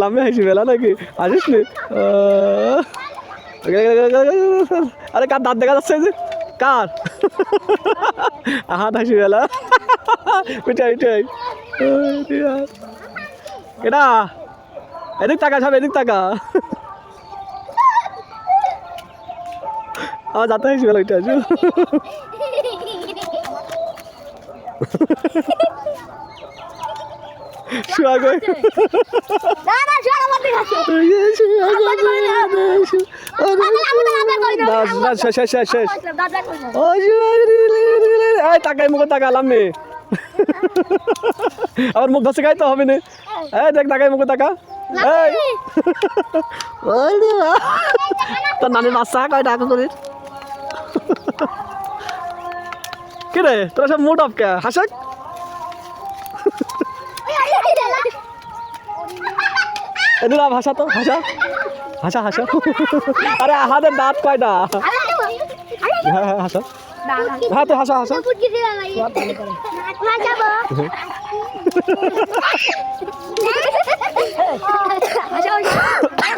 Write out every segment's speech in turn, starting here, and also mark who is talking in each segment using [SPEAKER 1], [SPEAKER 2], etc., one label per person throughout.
[SPEAKER 1] লাম্বে হাসি বেলা নাকি? আসিস নি? আহ, আরে কার দাঁত দেখা যাচ্ছে যে? কার? হাত হাসি বেলা উঠাই উঠাই এটা? এদিক টাকা সব এদিক টাকা আমার যাতে হাসি বেলা উঠে আসো শুয়া গই
[SPEAKER 2] না না শুয়ার আমার দিকে আছে
[SPEAKER 1] না না শেষ শেষ শেষ শেষ।
[SPEAKER 2] দাদা কই না
[SPEAKER 1] এই টাকায় মুখে টাকা নে। আবার মুখ ধসে খাইতে হবে না। এই। দেখ টাকায় মুখে এই। বাবা। তোর নানির বাচ্চা কয় টাকা করে কি রে তোরা সব মুড অফ কে হাসাক এদিকে আব হাসা তো হাসা হাসা হাসা আরে হাতের দাঁত কয়টা হ্যাঁ হ্যাঁ হাসা হ্যাঁ তো হাসা হাসা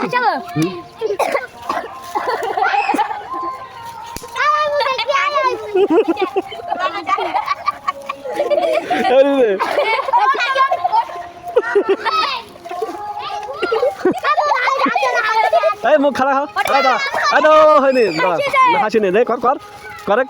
[SPEAKER 1] এই এই মুখ খারাপ হা এই দা এই দা হয়নি হাসি নে কর কর করে।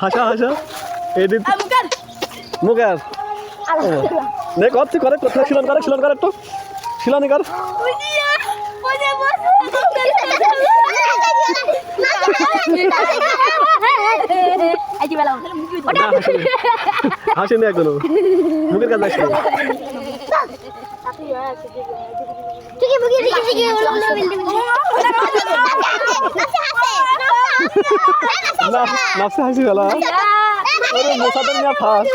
[SPEAKER 1] হাসা। হাসা এদিন মুখের নে কর তুই করে কোথায় শিলন করে শিলন করে একটু। শিলনি কর। হাসি নে। হাসি নে মুখের কাছে আসি নাচতে হাসি গেল মশাদের নিয়ে ফাঁস